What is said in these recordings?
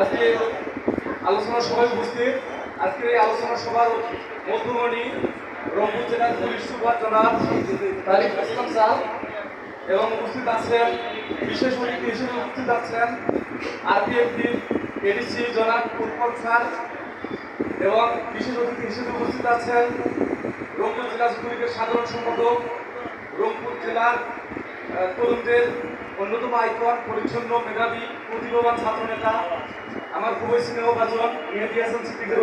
আজকে আলোচনা সভায় উপস্থিত। আজকের এই আলোচনা সভার মধ্যমণি রংপুর জেলার পুলিশ সুপার জনাব তারিক ইসলাম স্যার এবং উপস্থিত আছেন, বিশেষ অতিথি হিসেবে উপস্থিত আছেন আরপিএফটি এডিসি জনাব উৎপল স্যার এবং বিশেষ অতিথি হিসেবে উপস্থিত আছেন রংপুর জেলা যুবলীগের সাধারণ সম্পাদক, রংপুর জেলার তরুণদের অন্যতম আইকন, পরিচ্ছন্ন মেধাবী, প্রতিভাবান ছাত্রনেতা, আমার খুবই স্নেহভাজন মেহেদি হাসান সিদ্দিকের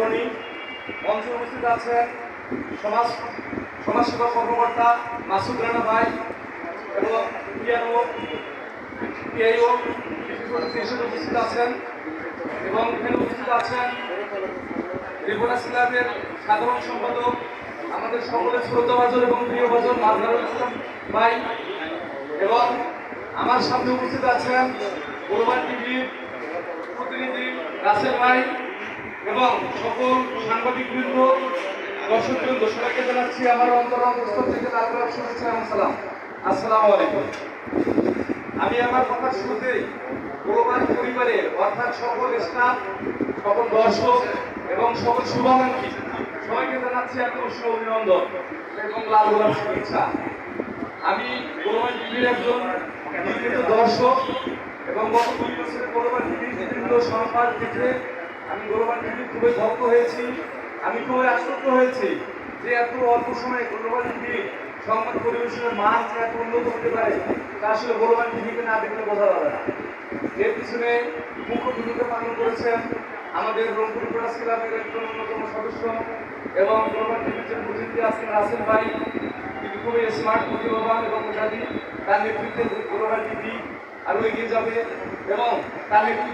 মঞ্চে উপস্থিত আছেন সমাজ সমাজসেবা কর্মকর্তা মাসুদ রানা ভাই এবং উপস্থিত আছেন এবং এখানে উপস্থিত আছেন ত্রিপুরা ক্লাবের সাধারণ সম্পাদক, আমাদের সকলের শ্রদ্ধাভাজন এবং প্রিয় ভাজন মাঝারুল ইসলাম ভাই এবং আমার সামনে উপস্থিত আছেন গোলবান টিভির প্রতিনিধি রাসেল ভাই এবং সকল সাংবাদিক বৃন্দ, দর্শক বৃন্দ, সবাইকে জানাচ্ছি আমার অন্তর অন্তঃস্থল থেকে তারপর শুভেচ্ছা এবং সালাম। আসসালামু আলাইকুম। আমি আমার কথা শুরুতেই গোলবান পরিবারের অর্থাৎ সকল স্টাফ, সকল দর্শক এবং সকল শুভাকাঙ্ক্ষী, সবাইকে জানাচ্ছি এত উষ্ণ অভিনন্দন এবং লাল গোলাপ শুভেচ্ছা। আমি গোলবান টিভির একজন নিয়মিত দর্শক এবং গত দুই বছরের গোলবান টিভির বিভিন্ন সংবাদ দেখে আমি গোলবান টিভির খুবই ভক্ত হয়েছি। আমি খুবই আশ্চর্য হয়েছি যে এত অল্প সময়ে গোলবান টিভি সংবাদ পরিবেশনের মান যে এত উন্নত হতে পারে, তা আসলে গোলবান টিভিকে না দেখলে বোঝা যাবে না। এর পিছনে মুখ্য ভূমিকা পালন করেছেন আমাদের রংপুর প্রেস ক্লাবের একজন অন্যতম সদস্য এবং গোলবান টিভির যে প্রতিনিধি আছেন রাসেল ভাই। স্মার্ট প্রতিভাবান এবং মেধাবী তার নেতৃত্বে গোলবান টিভি আরও এগিয়ে যাবে এবং তার